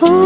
हो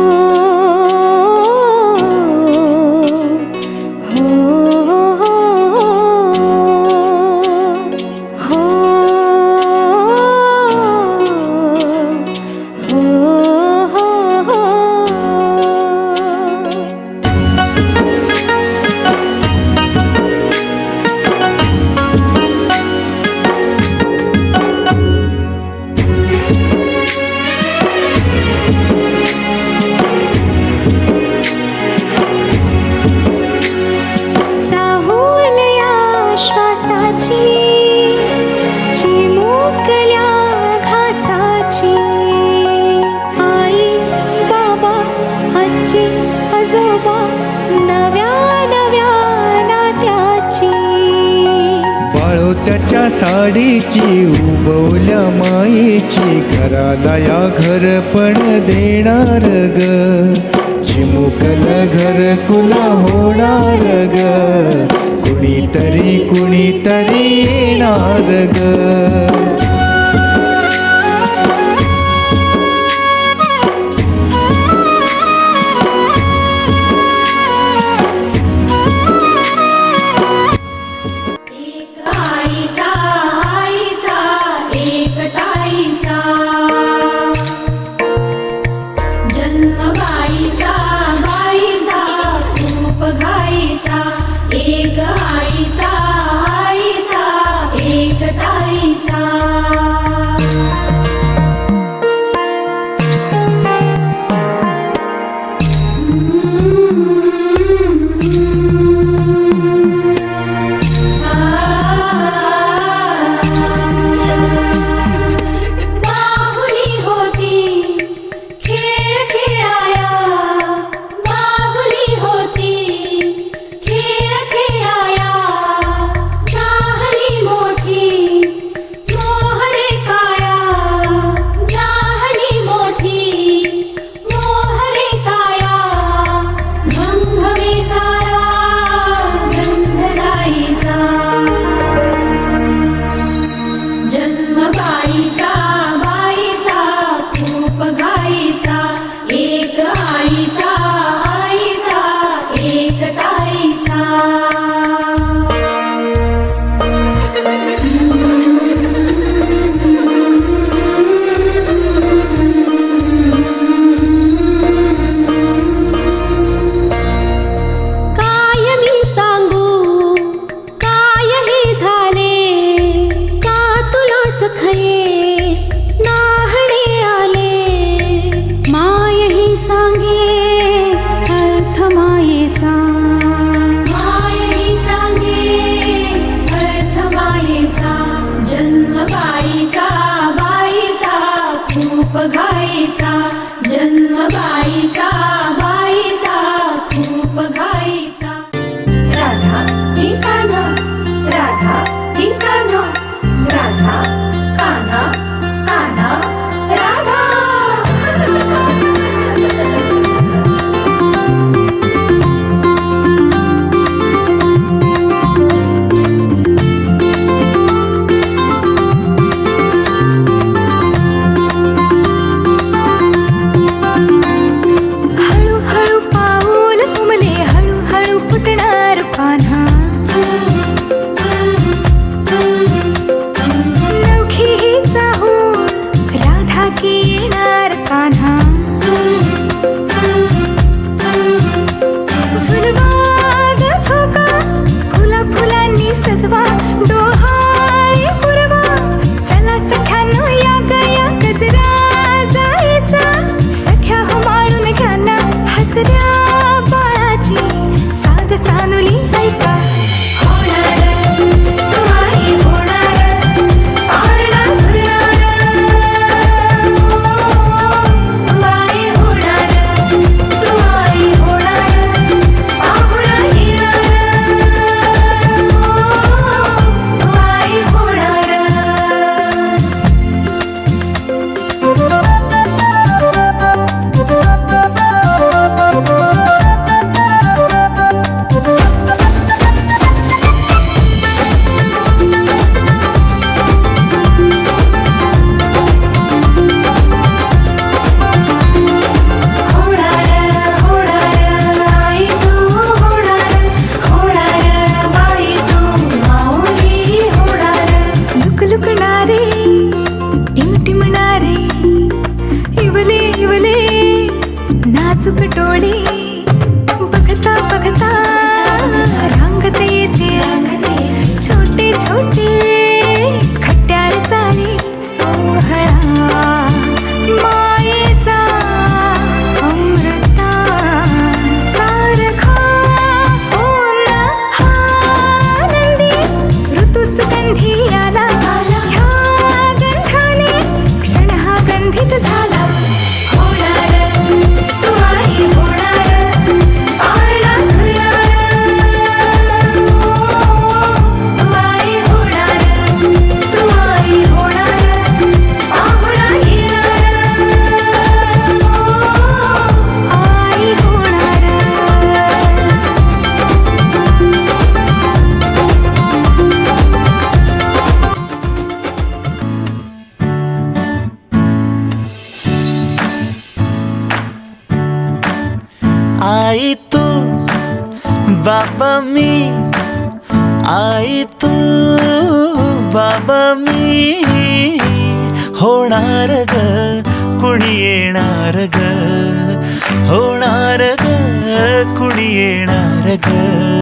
साडीची उबवल्या मायेची घराला या घर पण देणार ग. चिमुकल घर कुला होणार ग. कुणीतरी कुणीतरी येणार ग. ಸುಖ ಟೋಳಿ तू बाबा मी होणार ग कुणी येणार ग होणार ग कुणी येणार ग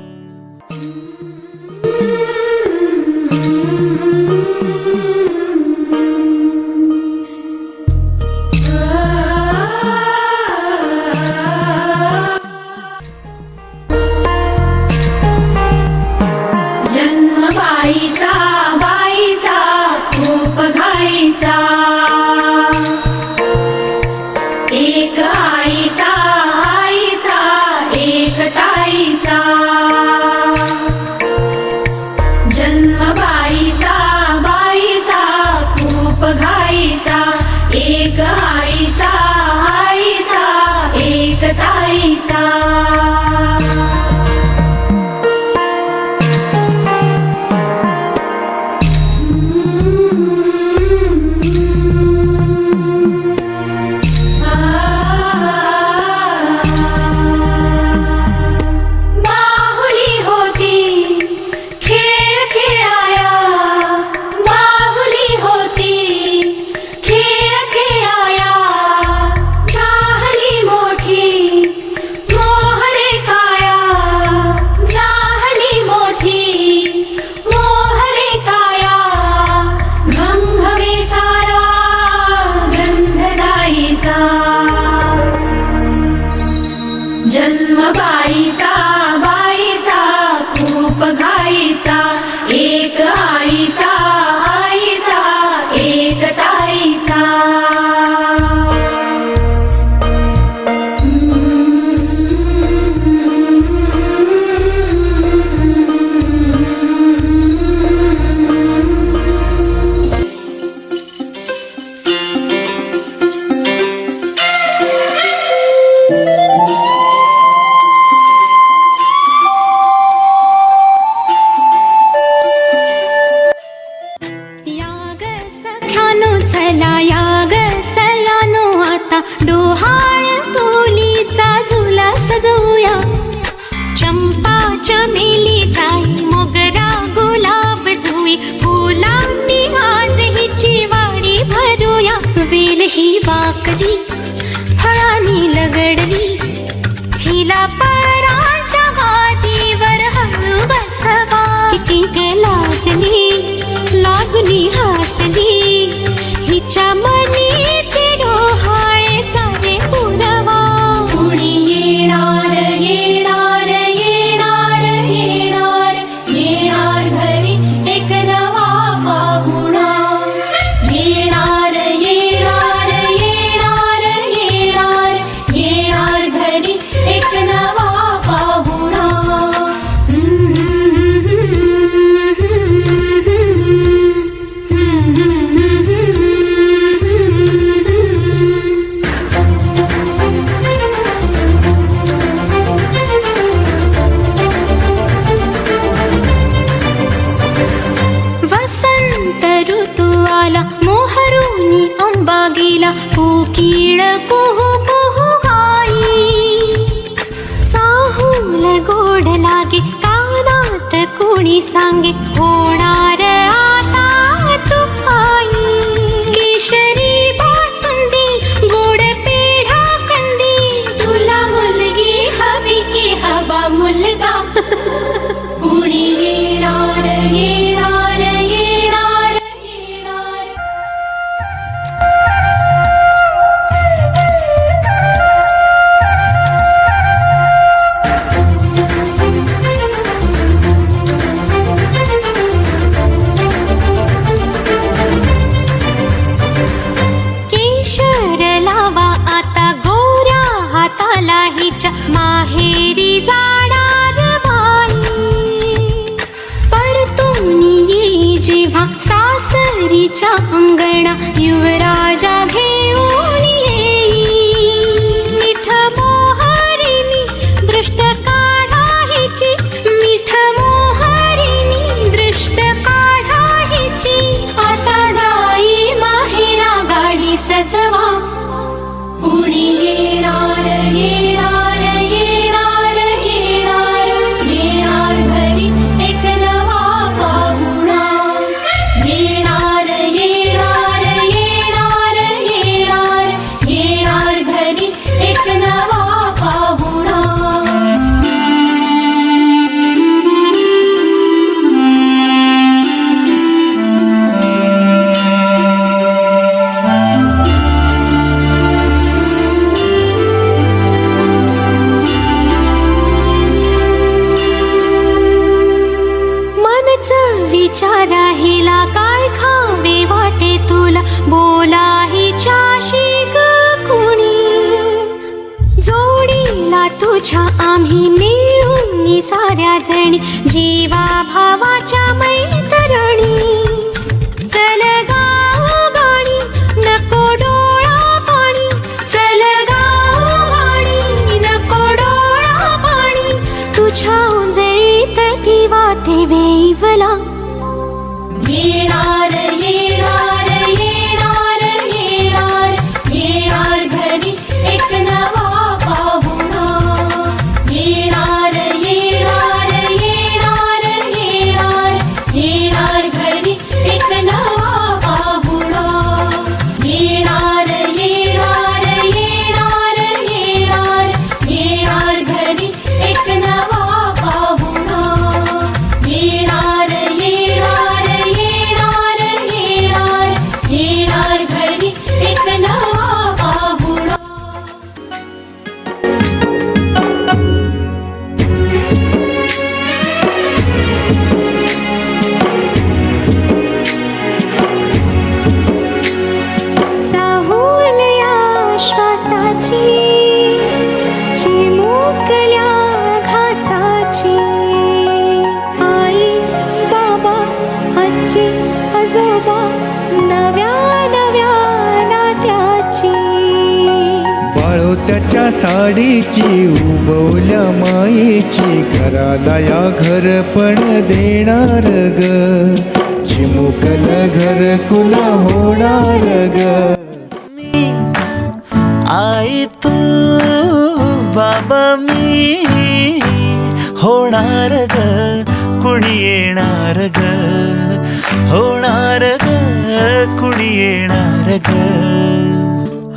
一个阿姨在 सजवूया चंपा चमेली जाई मोगरा गुलाब जुई. फुलांनी आज हिची वाडी भरूया. वेल ही बाकली फळानी लगडली. हिला पराच्या वादीवर हळू बसवा. किती लाजली लाजुनी हसली. तिला हो कोकिळ कुहू कुहू गाई. चाहूल गोड लागे कानात कोणी सांगे होणार शोभा नव्या नव्या नात्याची. त्याच्या साडीची उबवल्या माईची घराला या घरपण देणार ग. चिमुकल घर कुला होणार ग. आई तू बाबा मी. होणार ग कुणी येणार ग? होणार कुणी येणार ग?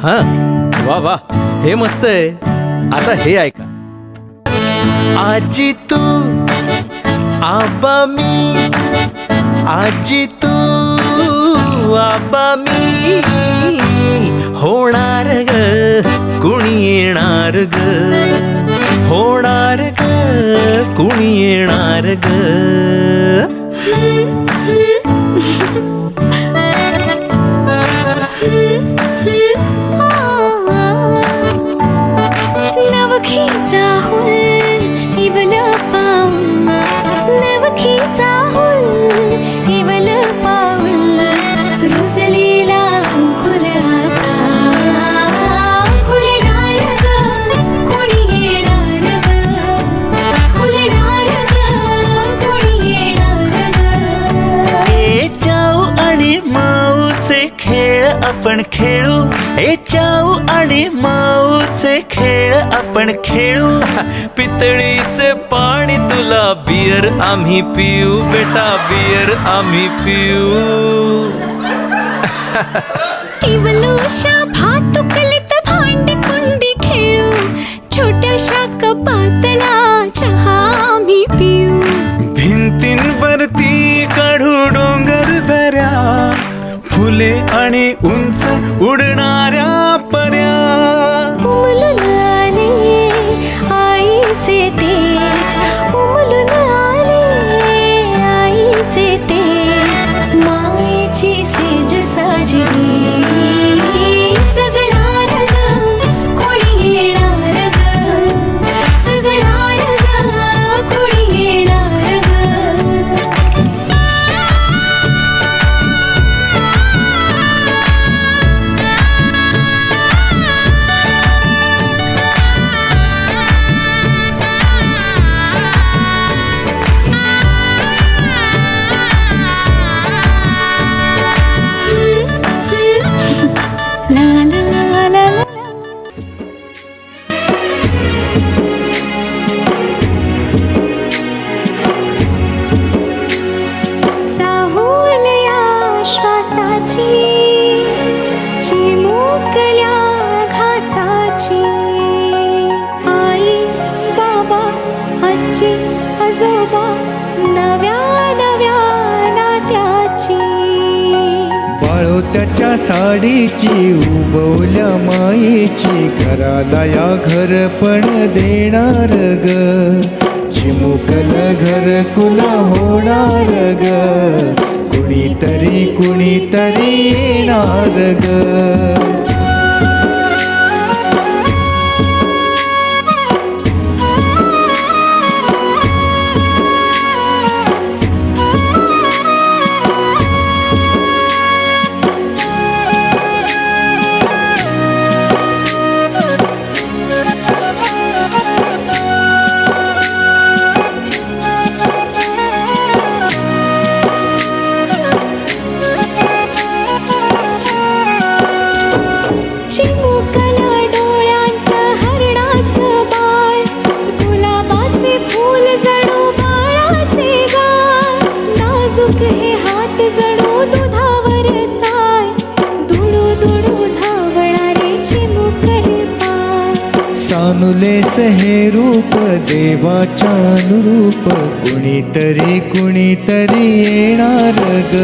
हा वा वा. हे मस्त आहे. आता हे ऐका. आजी तू आबा मी. आजी तू आबा मी. होणार ग? कुणी येणार ग? होणार ग? कुणी येणार ग? his अरे चाऊ आणि माऊचे खेळ आपण खेळू. पितळीचे पाणी तुला बियर आम्ही पिऊ. बेटा बियर आम्ही पिऊ. भातुकलीत भांडी कुंडी खेळू. छोट्याशा कपातला ராணி உன்ச உடுநார माईची उबवल्या माईची घराला या घर पण देणार ग. चिमुकल घर कुला होणार ग. कुणीतरी कुणीतरी येणार ग. देवाच्या अनुरूप कुणीतरी कुणीतरी येणार ग.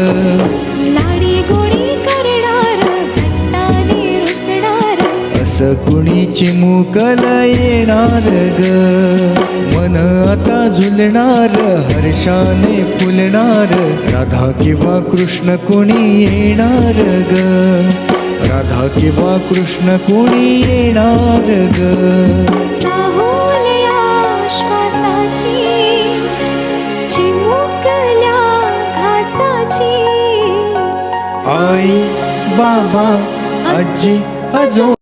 लाडी गोडी करणार हट्टाने रुसणार. असं कुणी चिमुकल येणार ग. मन आता झुलणार हर्षाने फुलणार. राधा किंवा कृष्ण कुणी येणार ग. राधा किंवा कृष्ण कुणी येणार ग. आई बाबा आजी आजो.